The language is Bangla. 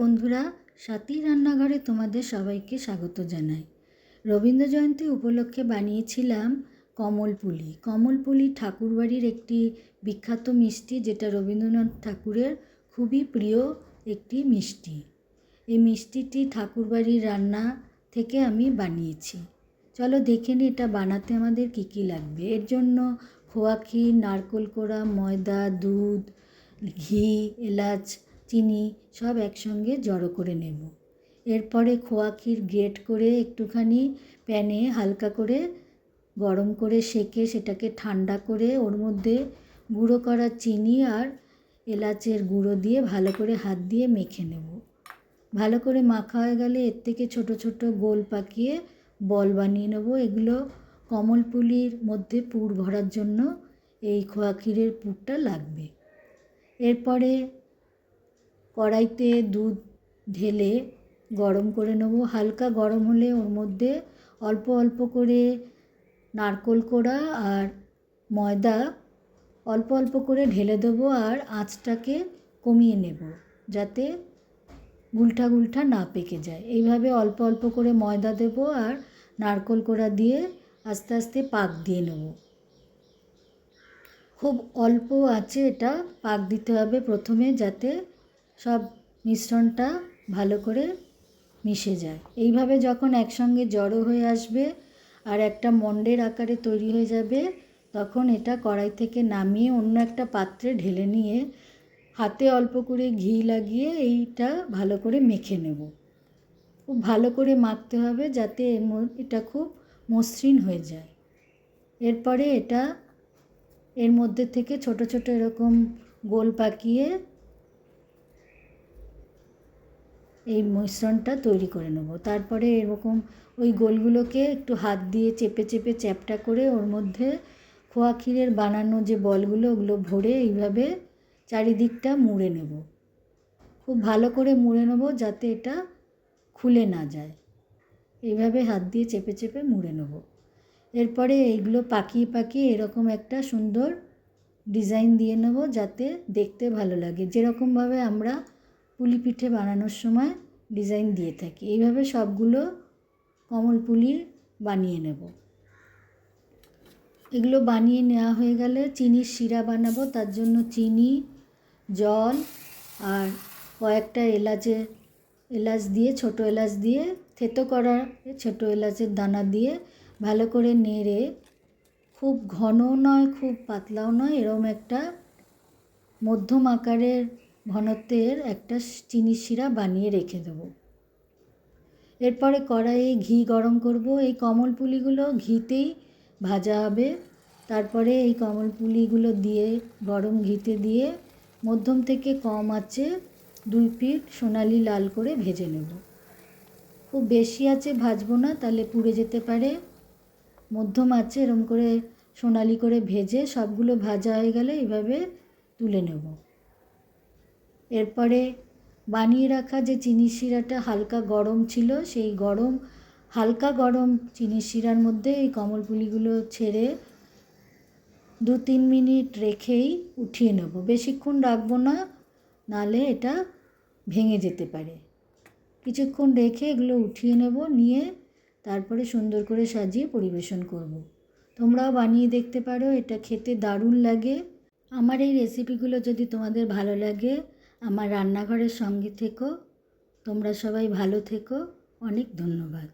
বন্ধুরা, সাথী রান্নাঘরে তোমাদের সবাইকে স্বাগত জানাই। রবীন্দ্র জয়ন্তী উপলক্ষে বানিয়েছিলাম কমলপুলি কমলপুলি ঠাকুরবাড়ির একটি বিখ্যাত মিষ্টি, যেটা রবীন্দ্রনাথ ঠাকুরের খুবই প্রিয় একটি মিষ্টি। এই মিষ্টিটি ঠাকুরবাড়ির রান্না থেকে আমি বানিয়েছি। চলো দেখে নিই এটা বানাতে আমাদের কী কী লাগবে। এর জন্য খোয়া ক্ষীর, নারকোল কোড়া, ময়দা, দুধ, ঘি, এলাচ চিনি সব একসঙ্গে জড়ো করে নেব। এরপরে খোয়া ক্ষীর গ্রেট করে একটুখানি প্যানে হালকা করে গরম করে সেকে সেটাকে ঠান্ডা করে ওর মধ্যে গুঁড়ো করা চিনি আর এলাচের গুঁড়ো দিয়ে ভালো করে হাত দিয়ে মেখে নেব। ভালো করে মাখা হয়ে গেলে এর থেকে ছোট ছোট গোল পাকিয়ে বল বানিয়ে নেব। এগুলো কমলপুলির মধ্যে পুর ভরার জন্য এই খোয়া ক্ষীরের পুরটা লাগবে। এরপরে কড়াইতে দুধ ঢেলে গরম করে নেব। হালকা গরম হলে ওর মধ্যে অল্প অল্প করে নারকোল কোড়া আর ময়দা অল্প অল্প করে ঢেলে দেবো আর আঁচটাকে কমিয়ে নেব যাতে গুলঠা গুলঠা না পেকে যায়। এইভাবে অল্প অল্প করে ময়দা দেব আর নারকোল কোড়া দিয়ে আস্তে আস্তে পাক দিয়ে নেব। খুব অল্প আছে এটা, পাক দিতে হবে প্রথমে যাতে সব মিশ্রণটা ভালো করে মিশে যায়। এইভাবে যখন একসঙ্গে জড়ো হয়ে আসবে আর একটা মণ্ডের আকারে তৈরি হয়ে যাবে, তখন এটা কড়াই থেকে নামিয়ে অন্য একটা পাত্রে ঢেলে নিয়ে হাতে অল্প করে ঘি লাগিয়ে এইটা ভালো করে মেখে নেব। খুব ভালো করে মাখতে হবে যাতে এটা খুব মসৃণ হয়ে যায়। এরপরে এটা এর মধ্যে থেকে ছোট ছোট এরকম গোল পাকিয়ে এই মিশ্রণটা তৈরি করে নেব। তারপরে এরকম ওই গোলগুলোকে একটু হাত দিয়ে চেপে চেপে, চ্যাপটা করে ওর মধ্যে খোয়া ক্ষীরের বানানো যে বলগুলো, ওগুলো ভরে এইভাবে চারিদিকটা মুড়ে নেব। খুব ভালো করে মুড়ে নেব যাতে এটা খুলে না যায়। এইভাবে হাত দিয়ে চেপে চেপে মুড়ে নেব। এরপরে এইগুলো পাকিয়ে পাকিয়ে এরকম একটা সুন্দর ডিজাইন দিয়ে নেব যাতে দেখতে ভালো লাগে। যেরকমভাবে আমরা পুলি পিঠে বানানোর সময় ডিজাইন দিয়ে থাকি। এইভাবে সবগুলো কমল পুলি বানিয়ে নেব। এগুলো বানিয়ে নেওয়া হয়ে গেলে চিনির শিরা বানাবো, তার জন্য চিনি, জল আর কয়েকটা এলাচের এলাচ দিয়ে, ছোট এলাচ দিয়ে, থেতো করা ছোট এলাচের দানা দিয়ে ভালো করে নেড়ে, খুব ঘনও নয়, খুব পাতলাও নয়, এরম একটা মধ্যম আকারের ঘনত্বের একটা চিনি শিরা বানিয়ে রেখে দেবো। এরপরে কড়াইয়ে ঘি গরম করব। এই কমল পুলিগুলো ঘিতেই ভাজা হবে। তারপরে এই কমল পুলিগুলো দিয়ে, গরম ঘিতে দিয়ে মধ্যম থেকে কম আছে দুই পিঠ সোনালি লাল করে ভেজে নেব। খুব বেশি আছে ভাজবো না, তাহলে পুড়ে যেতে পারে। মধ্যম আছে, এরম করে সোনালি করে ভেজে সবগুলো ভাজা হয়ে গেলে এভাবে তুলে নেব। এরপরে বানিয়ে রাখা যে চিনি শিরাটা হালকা গরম ছিল, সেই গরম, হালকা গরম চিনি শিরার মধ্যে এই কমলপুলিগুলো ছেড়ে দু তিন মিনিট রেখেই উঠিয়ে নেব। বেশিক্ষণ রাখব না, নালে এটা ভেঙে যেতে পারে। কিছুক্ষণ রেখে এগুলো উঠিয়ে নেব, নিয়ে তারপরে সুন্দর করে সাজিয়ে পরিবেশন করব। তোমরাও বানিয়ে দেখতে পারো, এটা খেতে দারুণ লাগে। আমার এই রেসিপিগুলো যদি তোমাদের ভালো লাগে আমার রান্নাঘরের সঙ্গে থেকো। তোমরা সবাই ভালো থেকো। অনেক ধন্যবাদ।